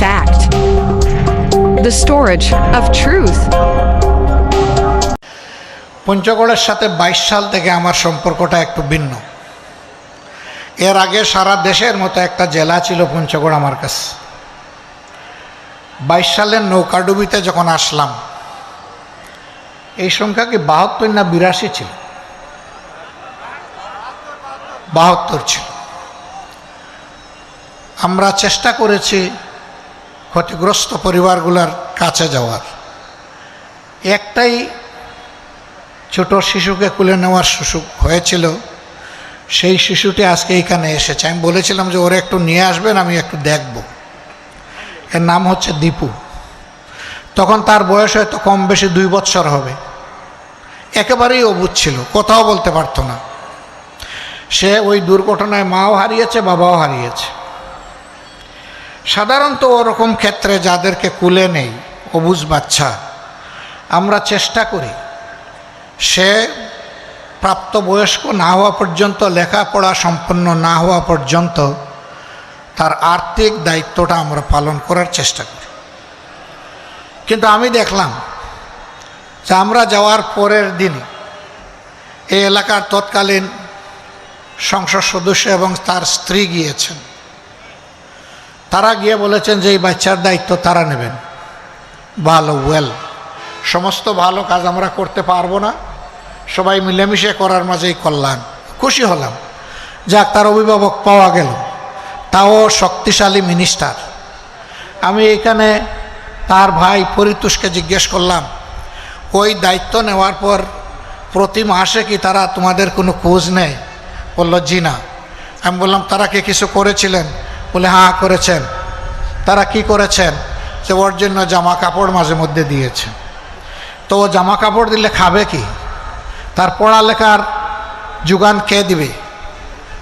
fact. The storage of truth. পঞ্চগড়ের সাথে বাইশ সাল থেকে আমার সম্পর্কটা একটু ভিন্ন এর আগে সারা দেশের মতো একটা জেলা ছিল পঞ্চগড় আমার কাছে বাইশ সালের নৌকাডুবিতে যখন আসলাম, এই সংখ্যা কি বাহাত্তর না বিরাশি ছিল বাহাত্তর ছিল আমরা চেষ্টা করেছি ক্ষতিগ্রস্ত পরিবারগুলোর কাছে যাওয়ার। একটাই ছোট শিশুকে কুলে নেওয়ার সুযোগ হয়েছিল, সেই শিশুটি আজকে এইখানে এসেছে। আমি বলেছিলাম যে ওরা একটু নিয়ে আসবেন, আমি একটু দেখব। এর নাম হচ্ছে দীপু। তখন তার বয়স হয়তো কম বেশি দুই বৎসর হবে। একেবারেই অবুধ ছিল, কোথাও বলতে পারতো না। সে ওই দুর্ঘটনায় মাও হারিয়েছে, বাবাও হারিয়েছে। সাধারণত ওরকম ক্ষেত্রে যাদেরকে কুলে নেই, অবুজ বাচ্চা, আমরা চেষ্টা করি। সে প্রাপ্তবয়স্ক না হওয়া পর্যন্ত, লেখাপড়া সম্পন্ন না হওয়া পর্যন্ত তার আর্থিক দায়িত্বটা আমরা পালন করার চেষ্টা করি। কিন্তু আমি দেখলাম যে আমরা যাওয়ার পরের দিনই এই এলাকার তৎকালীন সংসদ সদস্য এবং তার স্ত্রী গিয়েছেন। তারা গিয়ে বলেছেন যে এই বাচ্চার দায়িত্ব তারা নেবেন। ভালো ওয়েল সমস্ত ভালো কাজ আমরা করতে পারব না। সবাই মিলেমিশে করার মাঝেই কল্যাণ। খুশি হলাম। যাক, তার অভিভাবক পাওয়া গেল। তাও শক্তিশালী মিনিস্টার আমি এখানে তার ভাই পরিতোষকে জিজ্ঞেস করলাম, ওই দায়িত্ব নেওয়ার পর প্রতি মাসে কি তারা তোমাদের কোনো খোঁজ নেয়? বলল, জি না। আমি বললাম, তারা কি কিছু করেছিলেন? বলে হ্যাঁ করেছেন। তারা কি করেছেন? যে ওর জন্য জামা কাপড় মাঝে মধ্যে দিয়েছেন তো ও জামা কাপড় দিলে খাবে কি? তার পড়ালেখার যোগান কে দিবে?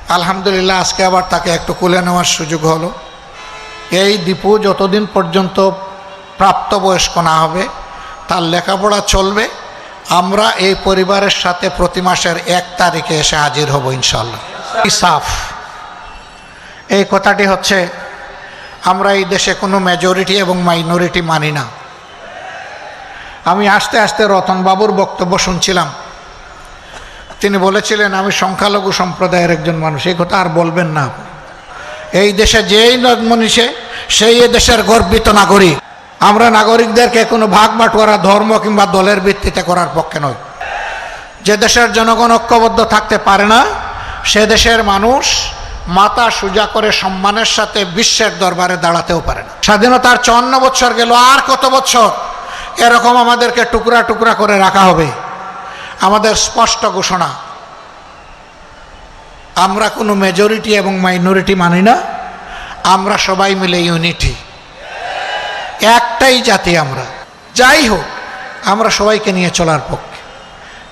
আলহামদুলিল্লাহ, আজকে আবার তাকে একটু কুলে নেওয়ার সুযোগ হলো। এই দীপু যতদিন পর্যন্ত প্রাপ্তবয়স্ক না হবে, তার লেখাপড়া চলবে। আমরা এই পরিবারের সাথে প্রতি মাসের এক তারিখে এসে হাজির হব ইনশাল্লাহ সাফ এই কথাটি হচ্ছে, আমরা এই দেশে কোনো মেজরিটি এবং মাইনরিটি মানি না। আমি আস্তে আস্তে রতনবাবুর বক্তব্য শুনছিলাম। তিনি বলেছিলেন, আমি সংখ্যালঘু সম্প্রদায়ের একজন মানুষ এই কথা আর বলবেন না এই দেশে যেই মনীষে, সেই এ দেশের গর্বিত নাগরিক। আমরা নাগরিকদেরকে কোনো ভাগ বাটোয়ারা ধর্ম কিংবা দলের ভিত্তিতে করার পক্ষে নয় যে দেশের জনগণ ঐক্যবদ্ধ থাকতে পারে না, সে দেশের মানুষ মাথা সোজা করে সম্মানের সাথে বিশ্বের দরবারে দাঁড়াতেও পারে না। স্বাধীনতার চুয়ান্ন বছর গেল, আর কত বছর এরকম আমাদেরকে টুকরা টুকরা করে রাখা হবে। আমাদের স্পষ্ট ঘোষণা, আমরা কোনো মেজরিটি এবং মাইনরিটি মানি না, আমরা সবাই মিলে ইউনিটি একটাই জাতি আমরা। যাই হোক, আমরা সবাইকে নিয়ে চলার পক্ষে।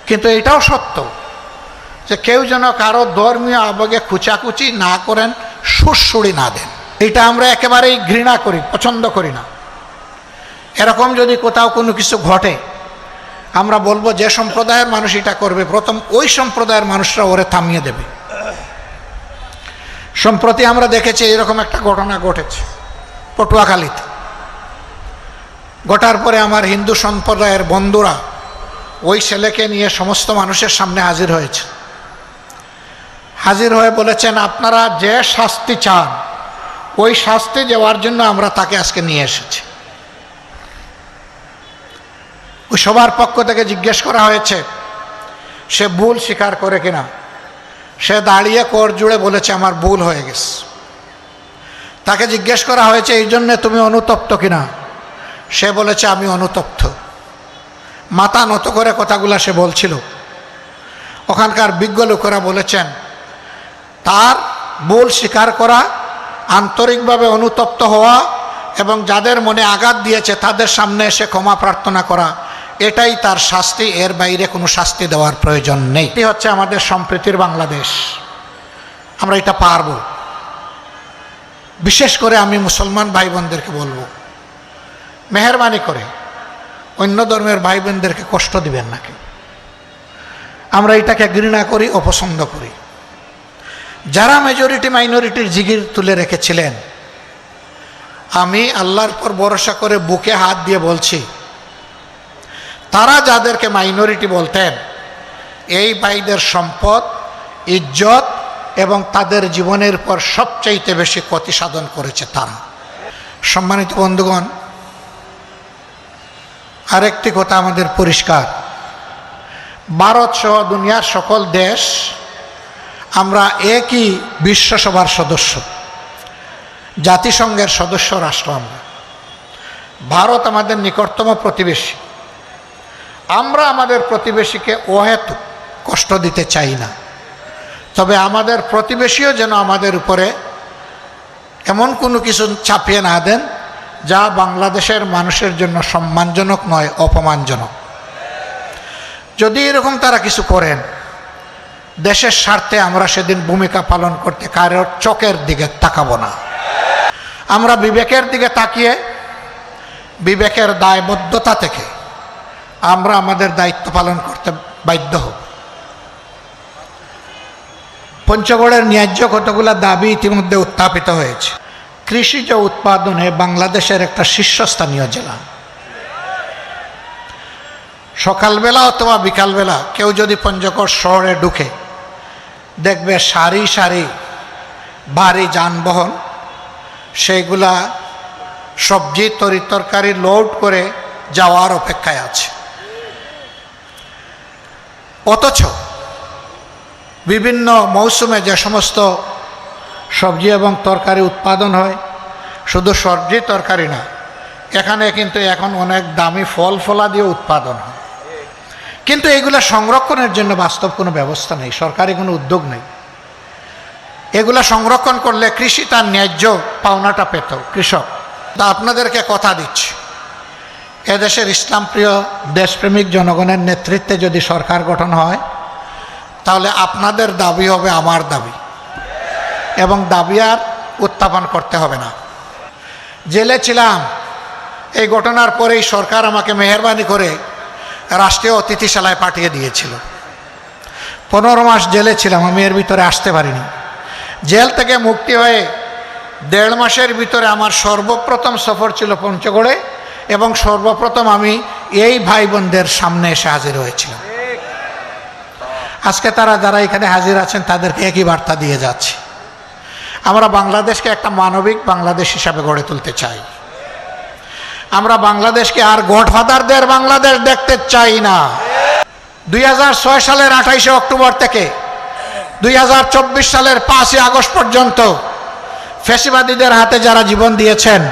কিন্তু এটাও সত্য যে কেউ যেন কারও ধর্মীয় আবেগে খুচাকুচি না করেন সুরসুড়ি না দেন। এটা আমরা একেবারেই ঘৃণা করি, পছন্দ করি না। এরকম যদি কোথাও কোনো কিছু ঘটে, আমরা বলব যে সম্প্রদায়ের মানুষ এটা করবে, প্রথম ওই সম্প্রদায়ের মানুষরা ওরে থামিয়ে দেবে। সম্প্রতি আমরা দেখেছি এরকম একটা ঘটনা ঘটেছে পটুয়াখালীতে। ঘটার পরে আমার হিন্দু সম্প্রদায়ের বন্ধুরা ওই ছেলেকে নিয়ে সমস্ত মানুষের সামনে হাজির হয়েছে। হাজির হয়ে বলেছেন, আপনারা যে শাস্তি চান, ওই শাস্তি দেওয়ার জন্য আমরা তাকে আজকে নিয়ে এসেছি। ওই সবার পক্ষ থেকে জিজ্ঞেস করা হয়েছে, সে ভুল স্বীকার করে কিনা? সে দাঁড়িয়ে কর জুড়ে বলেছে, আমার ভুল হয়ে গেছে। তাকে জিজ্ঞেস করা হয়েছে, এই জন্যে তুমি অনুতপ্ত কিনা? সে বলেছে, আমি অনুতপ্ত। মাথা নত করে কথাগুলা সে বলছিল। ওখানকার বিজ্ঞ লোকেরা বলেছেন তার ভুল স্বীকার করা, আন্তরিকভাবে অনুতপ্ত হওয়া এবং যাদের মনে আঘাত দিয়েছে তাদের সামনে এসে ক্ষমা প্রার্থনা করা, এটাই তার শাস্তি। এর বাইরে কোনো শাস্তি দেওয়ার প্রয়োজন নেই। এটি হচ্ছে আমাদের সম্প্রীতির বাংলাদেশ। আমরা এটা পারব। বিশেষ করে আমি মুসলমান ভাই বোনদেরকে বলব, মেহরবানি করে অন্য ধর্মের ভাই বোনদেরকে কষ্ট দিবেন না কেউ। আমরা এটাকে ঘৃণা করি, অপছন্দ করি। যারা মেজরিটি মাইনরিটির জিগির তুলে রেখেছিলেন, আমি আল্লাহর পর ভরসা করে বুকে হাত দিয়ে বলছি, তারা যাদেরকে মাইনরিটি বলতেন, এই ভাইদের সম্পদ, ইজ্জত এবং তাদের জীবনের পর সবচাইতে বেশি ক্ষতি সাধন করেছে তারা। সম্মানিত বন্ধুগণ, আরেকটি কথা আমাদের পরিষ্কার। ভারত সহ দুনিয়ার সকল দেশ আমরা একই বিশ্বসভার সদস্য। জাতিসংঘের সদস্য রাষ্ট্র আমরা। ভারত আমাদের নিকটতম প্রতিবেশী। আমরা আমাদের প্রতিবেশীকে অহেতু কষ্ট দিতে চাই না। তবে আমাদের প্রতিবেশীও যেন আমাদের উপরে এমন কোনো কিছু চাপিয়ে না দেন, যা বাংলাদেশের মানুষের জন্য সম্মানজনক নয়, অপমানজনক। যদি এরকম তারা কিছু করেন দেশের স্বার্থে আমরা সেদিন ভূমিকা পালন করতে কারোর চোখের দিকে তাকাবো না। আমরা বিবেকের দিকে তাকিয়ে, বিবেকের দায়বদ্ধতা থেকে আমরা আমাদের দায়িত্ব পালন করতে বাধ্য হব। পঞ্চগড়ের ন্যায্য কতগুলো দাবি ইতিমধ্যে উত্থাপিত হয়েছে? কৃষিজ উৎপাদনে বাংলাদেশের একটা শীর্ষস্থানীয় জেলা। সকালবেলা অথবা বিকালবেলা কেউ যদি পঞ্চগড় শহরে ঢুকে দেখবে সারি সারি ভারী যানবাহন সেইগুলা সবজি তরি তরকারি লোড করে যাওয়ার অপেক্ষায় আছে। অথচ বিভিন্ন মৌসুমে যে সমস্ত সবজি এবং তরকারি উৎপাদন হয়, শুধু সবজি তরকারি না, এখানে কিন্তু এখন অনেক দামি ফল ফলা দিয়ে উৎপাদন হয়। কিন্তু এগুলো সংরক্ষণের জন্য বাস্তব কোনো ব্যবস্থা নেই, সরকারি কোনো উদ্যোগ নেই। এগুলা সংরক্ষণ করলে কৃষি তার ন্যায্য পাওনাটা পেত, কৃষক। তা আপনাদেরকে কথা দিচ্ছি। এদেশের ইসলামপ্রিয় দেশপ্রেমিক জনগণের নেতৃত্বে যদি সরকার গঠন হয়, তাহলে আপনাদের দাবি হবে আমার দাবি। এবং দাবি আর উত্থাপন করতে হবে না। জেলে ছিলাম, এই ঘটনার পরেই সরকার আমাকে মেহরবানি করে রাষ্ট্রীয় অতিথিশালায় পাঠিয়ে দিয়েছিল। পনেরো মাস জেলে ছিলাম, আমি এর ভিতরে আসতে পারিনি। জেল থেকে মুক্তি হয়ে দেড় মাসের ভিতরে আমার সর্বপ্রথম সফর ছিল পঞ্চগড়ে এবং সর্বপ্রথম আমি এই ভাই বোনদের সামনে এসে হাজির হয়েছিলাম। আজকে তারা যারা এখানে হাজির আছেন, তাদেরকে একই বার্তা দিয়ে যাচ্ছি। আমরা বাংলাদেশকে একটা মানবিক বাংলাদেশ হিসাবে গড়ে তুলতে চাই। আমরা বাংলাদেশকে আর গডফাদারদের বাংলাদেশ দেখতে চাই না। দুই হাজার ছয় সালের আঠাইশে অক্টোবর থেকে দুই হাজার চব্বিশ সালের পাঁচই আগস্ট পর্যন্ত ফেসিবাদীদের হাতে যারা জীবন দিয়েছেন,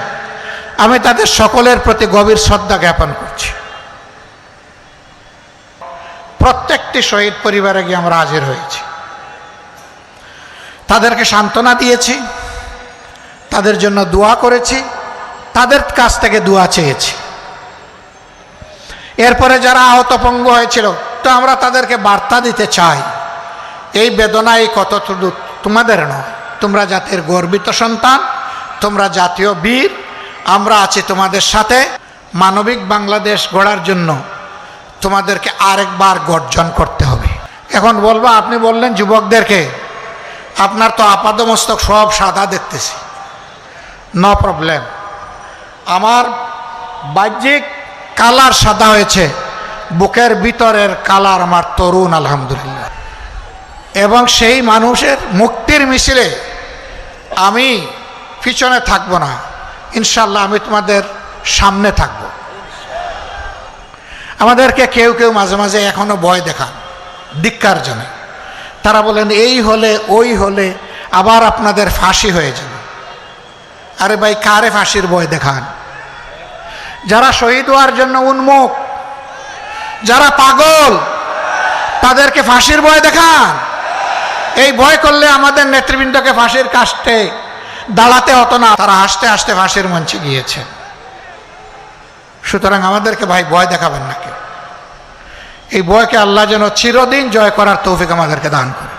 আমি তাদের সকলের প্রতি গভীর শ্রদ্ধা জ্ঞাপন করছি। প্রত্যেকটি শহীদ পরিবারে গিয়ে আমরা হাজির হয়েছি। তাদেরকে সান্ত্বনা দিয়েছি, তাদের জন্য দোয়া করেছি তাদের কাছ থেকে দোয়া চেয়েছি। এরপরে যারা আহত পঙ্গু হয়েছিল, তো আমরা তাদেরকে বার্তা দিতে চাই, এই বেদনা এই কত তোমাদের নয়। তোমরা জাতির গর্বিত সন্তান, তোমরা জাতীয় বীর, আমরা আছি তোমাদের সাথে। মানবিক বাংলাদেশ গড়ার জন্য তোমাদেরকে আরেকবার গর্জন করতে হবে। এখন বলব, আপনি বললেন যুবকদেরকে, আপনার তো আপাদমস্তক সব সাদা দেখতেছি। No problem. আমার বাহ্যিক কালার সাদা হয়েছে, বুকের ভিতরের কালার আমার তরুণ, আলহামদুলিল্লাহ। এবং সেই মানুষের মুক্তির মিছিলে আমি পিছনে থাকব না ইনশাল্লাহ আমি তোমাদের সামনে থাকব। আমাদেরকে কেউ কেউ মাঝে মাঝে এখনও ভয় দেখান, ধিক্কার জন্য তারা বলেন, এই হলে, ওই হলে আবার আপনাদের ফাঁসি হয়ে যাবে। আরে ভাই, কারে ফাঁসির ভয় দেখান? যারা শহীদ হওয়ার জন্য উন্মুখ, যারা পাগল, তাদেরকে ফাঁসির ভয় দেখান। এই ভয় করলে আমাদের নেতৃবৃন্দকে ফাঁসির কাস্টে দাঁড়াতে হতো না, তারা হাসতে হাসতে ফাঁসির মঞ্চে গিয়েছে। সুতরাং আমাদেরকে ভাই ভয় দেখাবেন না কেউ। এই ভয়কে আল্লাহ যেন চিরদিন জয় করার তৌফিক আমাদেরকে দান করে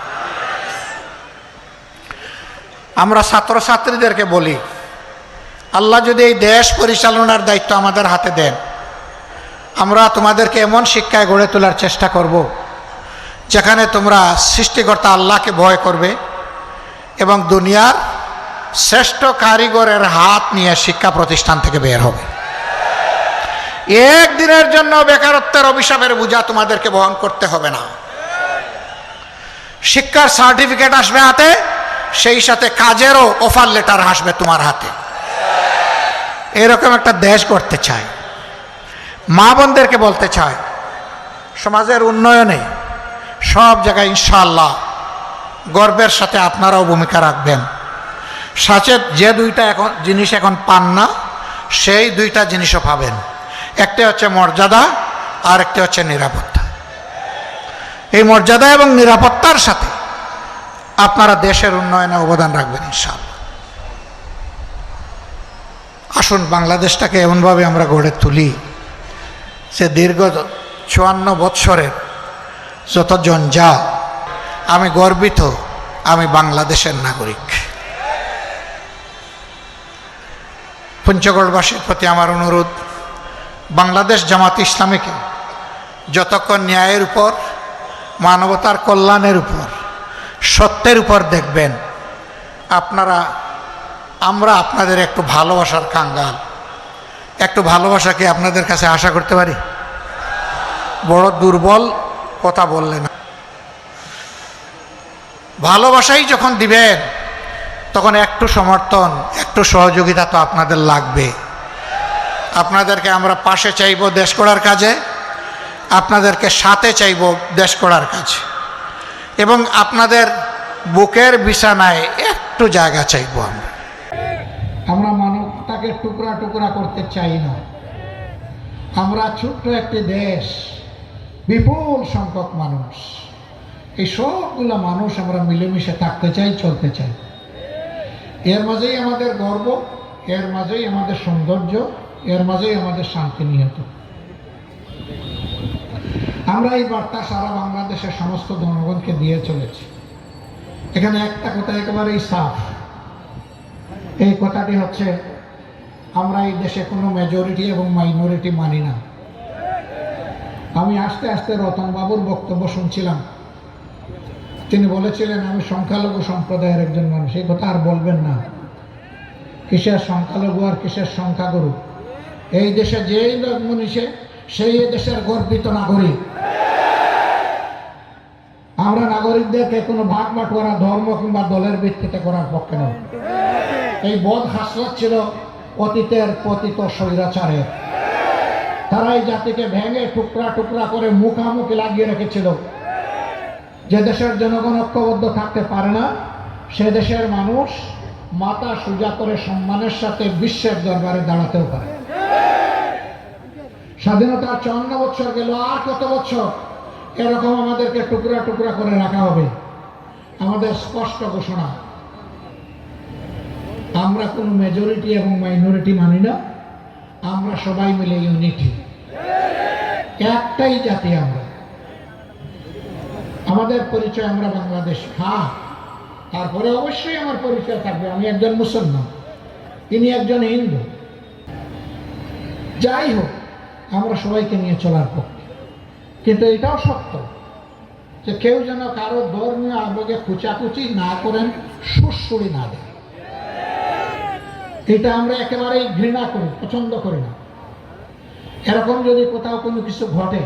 আমরা ছাত্রছাত্রীদেরকে বলি আল্লাহ যদি এই দেশ পরিচালনার দায়িত্ব আমাদের হাতে দেন, আমরা তোমাদেরকে এমন শিক্ষায় গড়ে তোলার চেষ্টা করব, যেখানে তোমরা সৃষ্টিকর্তা আল্লাহকে ভয় করবে এবং দুনিয়ার শ্রেষ্ঠ কারিগরের হাত নিয়ে শিক্ষা প্রতিষ্ঠান থেকে বের হবে। একদিনের জন্য বেকারত্বের অভিশাপের বোঝা তোমাদেরকে বহন করতে হবে না। শিক্ষার সার্টিফিকেট আসবে হাতে, সেই সাথে কাজেরও অফার লেটার আসবে তোমার হাতে। এরকম একটা দেশ করতে চায়। মা বোনদেরকে বলতে চায়, সমাজের উন্নয়নে সব জায়গায় ইনশাআল্লাহ গর্বের সাথে আপনারাও ভূমিকা রাখবেন। সাচেত যে দুইটা এখন জিনিস এখন পান না, সেই দুইটা জিনিসও পাবেন। একটা হচ্ছে মর্যাদা, আর একটি হচ্ছে নিরাপত্তা। এই মর্যাদা এবং নিরাপত্তার সাথে আপনারা দেশের উন্নয়নে অবদান রাখবেন ইনশাআল্লাহ। আসুন, বাংলাদেশটাকে এমনভাবে আমরা গড়ে তুলি যে দীর্ঘ চুয়ান্ন বৎসরের যত জঞ্জাল আমি গর্বিত, আমি বাংলাদেশের নাগরিক। পঞ্চগড়বাসীর প্রতি আমার অনুরোধ, বাংলাদেশ জামাত ইসলামীকে যতক্ষণ ন্যায়ের উপর, মানবতার কল্যাণের উপর, সত্যের উপর দেখবেন, আপনারা আমরা আপনাদের একটু ভালোবাসার কাঙ্গাল। একটু ভালোবাসাকে আপনাদের কাছে আশা করতে পারি? বড় দুর্বল কথা বললেন। ভালোবাসাই যখন দিবেন, তখন একটু সমর্থন, একটু সহযোগিতা তো আপনাদের লাগবে। আপনাদেরকে আমরা পাশে চাইব দেশ করার কাজে, আপনাদেরকে সাথে চাইব দেশ করার কাজে। এবং আপনাদের বুকের বিছানায় একটু জায়গা চাইব আমরা। টুকরা করতে চাই না। আমরা ছোট্ট একটি দেশ, বিপুল সংখ্যক মানুষ। এই সবগুলো মানুষ আমরা মিলেমিশে থাকতে চাই, চলতে চাই। এর মাঝেই আমাদের গর্ব, এর মাঝেই আমাদের সৌন্দর্য, এর মাঝেই আমাদের শান্তি নিহত। আমরা এই বার্তা সারা বাংলাদেশের সমস্ত জনগণকে দিয়ে চলেছি। এখানে একটা কথা একেবারেই সাফ। এই কথাটি হচ্ছে আমরা এই দেশে কোনো মেজরিটি এবং মাইনরিটি মানি না। আমি আস্তে আস্তে রতনবাবুর বক্তব্য শুনছিলাম। তিনি বলেছিলেন, আমি সংখ্যালঘু সম্প্রদায়ের একজন মানুষ, এই কথা আর বলবেন না। কিসের সংখ্যালঘু আর কিসের সংখ্যাগুরু? এই দেশে যেই লোক মনীষে, সেই দেশের গর্বিত নাগরিক। আমরা নাগরিকদেরকে কোনো ভাগ বাটোয়ারা, ধর্ম কিংবা দলের ভিত্তিতে করার পক্ষে নয় এই বোধ হাসরত ছিল অতীতের পতিত স্বৈরাচারের তারা এই জাতিকে ভেঙে টুকরা টুকরা করে মুখামুখি লাগিয়ে রেখেছিল। যে দেশের জনগণ ঐক্যবদ্ধ থাকতে পারে না, সে দেশের মানুষ মাথা সোজা করে সম্মানের সাথে বিশ্বের দরবারে দাঁড়াতেও পারে। স্বাধীনতার চুয়ান্ন বছর গেল, আর কত বছর এরকম আমাদেরকে টুকরা টুকরা করে রাখা হবে। আমাদের স্পষ্ট ঘোষণা আমরা কোনো মেজরিটি এবং মাইনরিটি মানি না। আমরা সবাই মিলে ইউনিটি একটাই জাতি আমরা। আমাদের পরিচয় আমরা বাংলাদেশ। হ্যাঁ তারপরে অবশ্যই আমার পরিচয় থাকবে। আমি একজন মুসলমান তিনি একজন হিন্দু। যাই হোক, আমরা সবাইকে নিয়ে চলার পক্ষে। কিন্তু এটাও সত্য যে কেউ যেন কারও ধর্মীয় আবেগে খুচাকুচি না করেন সুরসুরি না দেন। এটা আমরা একেবারেই ঘৃণা করি, পছন্দ করি না। এরকম যদি কোথাও কোনো কিছু ঘটে,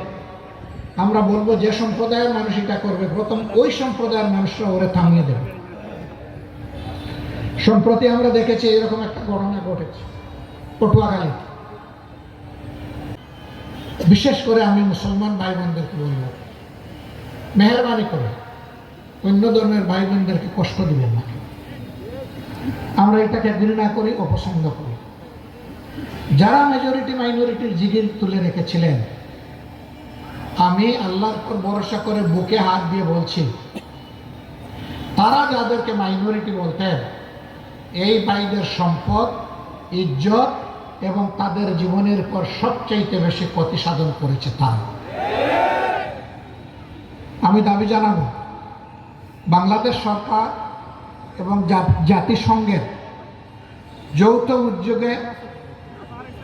আমরা বলব যে সম্প্রদায়ের মানুষ এটা করবে, প্রথম ওই সম্প্রদায়ের মানুষরা ওরে থামিয়ে দেবে। সম্প্রতি আমরা দেখেছি এরকম একটা ঘটনা ঘটেছে, পটুয়াখালী। বিশেষ করে আমি মুসলমান ভাই বোনদেরকে বলব, মেহরবানি করে, অন্য ধর্মের ভাই বোনদেরকে কষ্ট দিবেন না। আমরা এটাকে ঘৃণা করি, অপছন্দ করি। যারা মেজরিটি মাইনরিটির জিগির তুলে রেখেছিলেন, আমি আল্লাহর উপর ভরসা করে বুকে হাত দিয়ে বলছি, তারা যাদেরকে মাইনরিটি বলতেন এই ভাইদের সম্পদ, ইজ্জত এবং তাদের জীবনের পর সবচাইতে বেশি ক্ষতি সাধন করেছে তারা। আমি দাবি জানাব, বাংলাদেশ সরকার এবং জাতিসংঘের যৌথ উদ্যোগে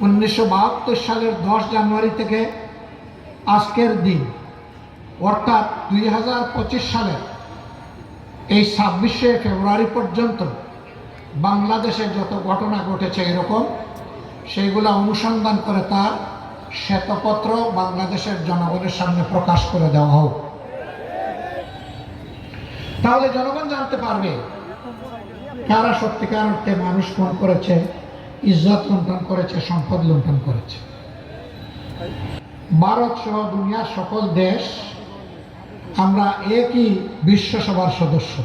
উনিশশো বাহাত্তর সালের দশ জানুয়ারি থেকে আজকের দিন, অর্থাৎ দুই হাজার পঁচিশ সালের এই ছাব্বিশে ফেব্রুয়ারি পর্যন্ত বাংলাদেশে যত ঘটনা ঘটেছে এরকম, সেইগুলা অনুসন্ধান করে তার শ্বেতপত্র বাংলাদেশের জনগণের সামনে প্রকাশ করে দেওয়া হোক। তাহলে জনগণ জানতে পারবে কারা সত্যিকার অর্থে মানুষ খুন করেছে, ইজ্জত লুণ্ঠন করেছে, সম্পদ লুণ্ঠন করেছে? ভারত সহ দুনিয়ার সকল দেশ, আমরা একই বিশ্বসভার সদস্য।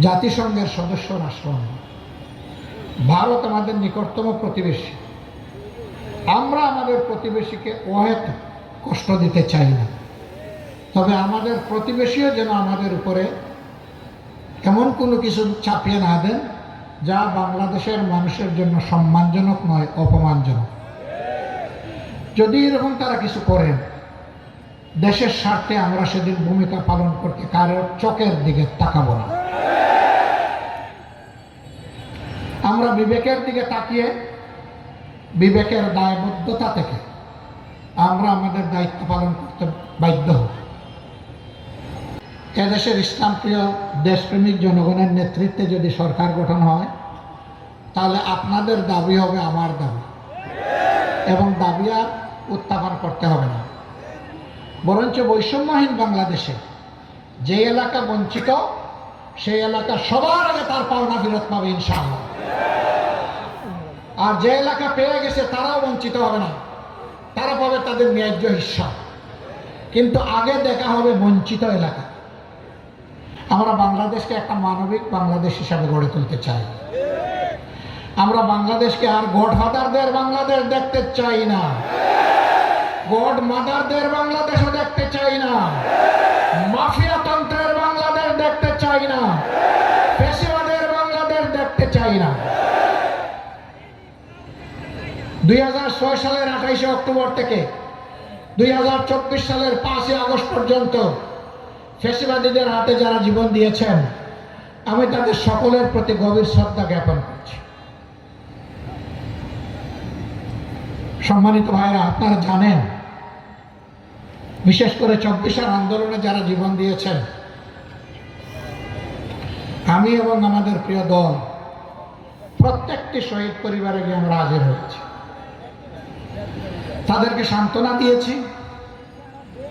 জাতিসংঘের সদস্য রাষ্ট্র ভারত আমাদের নিকটতম প্রতিবেশী। আমরা আমাদের প্রতিবেশীকে অহেত কষ্ট দিতে চাই না। তবে আমাদের প্রতিবেশীও যেন আমাদের উপরে এমন কোনো কিছু চাপিয়ে না দেন যা বাংলাদেশের মানুষের জন্য সম্মানজনক নয়, অপমানজনক। যদি এরকম তারা কিছু করেন, দেশের স্বার্থে আমরা সেদিন ভূমিকা পালন করতে কারোর চোখের দিকে তাকাবো না। আমরা বিবেকের দিকে তাকিয়ে, বিবেকের দায়বদ্ধতা থেকে আমরা আমাদের দায়িত্ব পালন করতে বাধ্য হব। এদেশের ইসলাম প্রিয় দেশপ্রেমিক জনগণের নেতৃত্বে যদি সরকার গঠন হয়, তাহলে আপনাদের দাবি হবে আমার দাবি। এবং দাবি আর উত্থাপন করতে হবে না। বরঞ্চ বৈষম্যহীন বাংলাদেশে যে এলাকা বঞ্চিত, সেই এলাকা সবার আগে তার পাওনা ফেরত পাবে ইনশাআল্লাহ। আর যে এলাকা পেয়ে গেছে, তারাও বঞ্চিত হবে না। তারা পাবে তাদের ন্যায্য হিস্সা কিন্তু আগে দেখা হবে বঞ্চিত এলাকা। আমরা বাংলাদেশকে একটা মানবিক বাংলাদেশ হিসাবে গড়ে তুলতে চাই। আমরা বাংলাদেশকে আর গডফাদারদের বাংলাদেশ দেখতে চাই না। গড মাদারদের বাংলাদেশও দেখতে চাই না। মাফিয়া তন্ত্রের বাংলাদেশ দেখতে চাই না। পেশিবাদের বাংলাদেশ দেখতে চাই না। দুই হাজার ছয় সালের আঠাইশে অক্টোবর থেকে দুই হাজার চব্বিশ সালের পাঁচই আগস্ট পর্যন্ত ফেসিবাদীদের হাতে যারা জীবন দিয়েছেন, আমি তাদের সকলের প্রতি গভীর শ্রদ্ধা জ্ঞাপন করছি। সম্মানিত ভাইরা আপনারা জানেন, বিশেষ করে চব্বিশের আন্দোলনে যারা জীবন দিয়েছেন, আমি এবং আমাদের প্রিয় দল, প্রত্যেকটি শহীদ পরিবারে গিয়ে আমরা হাজির হয়েছি। তাদেরকে সান্ত্বনা দিয়েছি,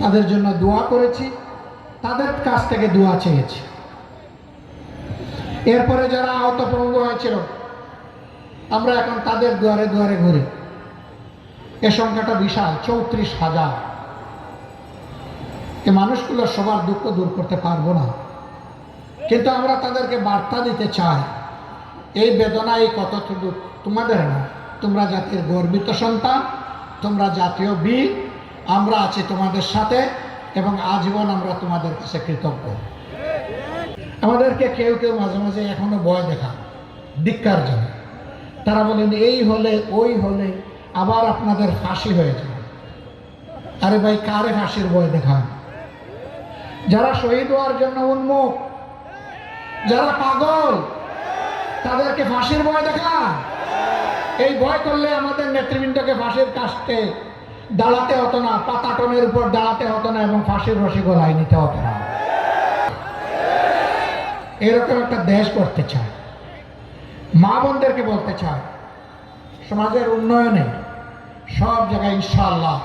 তাদের জন্য দোয়া করেছি তাদের কাছ থেকে দোয়া চেয়েছি। এরপরে যারা আহত পঙ্গু হয়েছিল, আমরা এখন তাদের দুয়ারে দুয়ারে ঘুরি। এ সংখ্যাটা বিশাল, চৌত্রিশ হাজার। এ মানুষগুলো সবার দুঃখ দূর করতে পারব না। কিন্তু আমরা তাদেরকে বার্তা দিতে চাই, এই বেদনা, এই কতটুকু তোমাদের না, তোমরা জাতির গর্বিত সন্তান, তোমরা জাতীয় বীর, আমরা আছি তোমাদের সাথে। এবং আজীবন আমরা তোমাদের কাছে কৃতজ্ঞ। আমাদেরকে কেউ কেউ মাঝে মাঝে এখনও ভয় দেখা ধিক্কার জন্য। তারা বলেন, এই হলে, ওই হলে আবার আপনাদের ফাঁসি হয়ে যাবে। আরে ভাই, কারে ফাঁসির ভয় দেখান? যারা শহীদ হওয়ার জন্য উন্মুখ যারা পাগল, তাদেরকে ফাঁসির ভয় দেখান। এই ভয় করলে আমাদের নেতৃবৃন্দকে ফাঁসির কাস্টে দাঁড়াতে হতো না, পাতাটনের উপর দাঁড়াতে হতো না এবং ফাঁসির রসি গলায় নিতে হতো না। এরকম একটা দেশ করতে চায়। মা বোনদেরকে বলতে চায়, সমাজের উন্নয়নে সব জায়গায় ইনশাআল্লাহ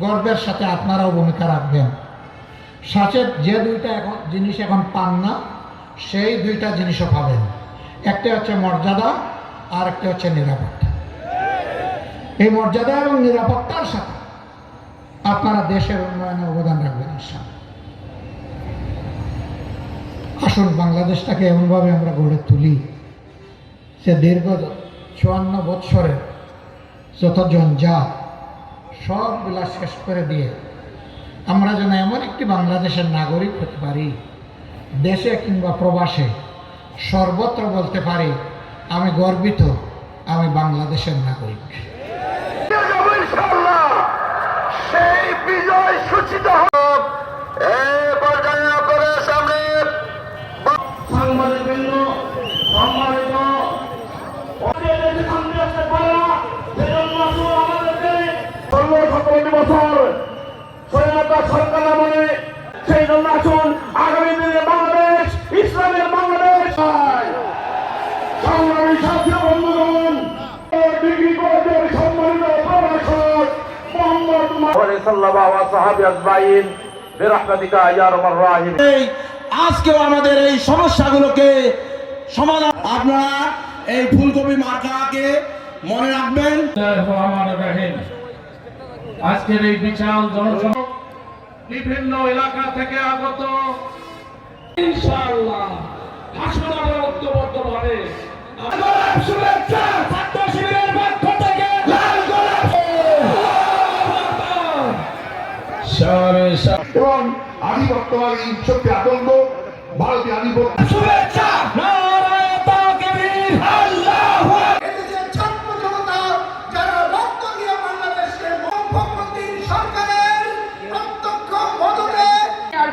গর্বের সাথে আপনারাও ভূমিকা রাখবেন। সাথে যে দুইটা এখন জিনিস এখন পান না, সেই দুইটা জিনিসও পাবেন। একটা হচ্ছে মর্যাদা আর একটা হচ্ছে নিরাপত্তা। এই মর্যাদা এবং নিরাপত্তার সাথে আপনারা দেশের উন্নয়নে অবদান রাখবেন, ইনশাআল্লাহ। আসুন, বাংলাদেশটাকে এমনভাবে আমরা গড়ে তুলি সে দীর্ঘ চুয়ান্ন বৎসরের যত জঞ্জাল সবগুলা শেষ করে দিয়ে আমরা যেন এমন একটি বাংলাদেশের নাগরিক হতে পারি, দেশে কিংবা প্রবাসে, সর্বত্র বলতে পারি, আমি গর্বিত, আমি বাংলাদেশের নাগরিক। ইনশাল্লাহ সেই বিজয় সূচিত হোক এই পর্যায়ে আপনাদের সামনে সাংবাদিকবৃন্দ সম্মানিত। শান্তি আসতে বাংলাদেশ, ইসলামের বাংলাদেশ। সংগ্রামী শাস্ত্রীয় বন্ধুগণ আজকেও আমাদের এই সমস্যাগুলোকে সমাধান আপনারা এই ফুলকপি মার্কাকে মনে রাখবেন। আজকের এই বিশাল জনসভা বিভিন্ন এলাকা থেকে আগত ইনশাআল্লাহ হাসপাতালে ঐক্যবদ্ধভাবে শুভেচ্ছা ছাত্র শিবিরের পক্ষ থেকে লাল গোলাপ সারে এবং আধিপত্যবাদী শক্তি আতঙ্ক ভারতীয় আধিপত্য শুভেচ্ছা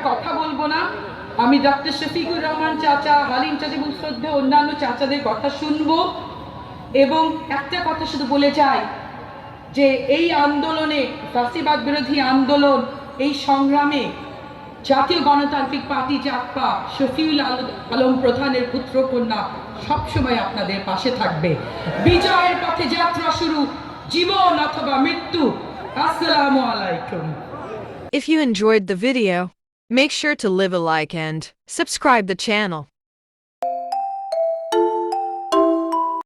কথা বলব না। আমি ডক্টর শফিকুর রহমান চাচা হালিম চাচা এবং শ্রদ্ধা অন্যান্য চাচাদের কথা শুনব। এবং একটা কথা শুধু বলে চাই যে এই আন্দোলনে ফাঁসিবাদ বিরোধী আন্দোলন এই সংগ্রামে জাতীয় গণতান্ত্রিক পার্টি জাতপা শফিউল আল- আলম প্রধানের পুত্র কন্যা সবসময় আপনাদের পাশে থাকবে। বিজয়ের পথে যাত্রা শুরু জীবন অথবা মৃত্যু। আসসালামু আলাইকুম। If you enjoyed the video, make sure to leave a like and subscribe the channel.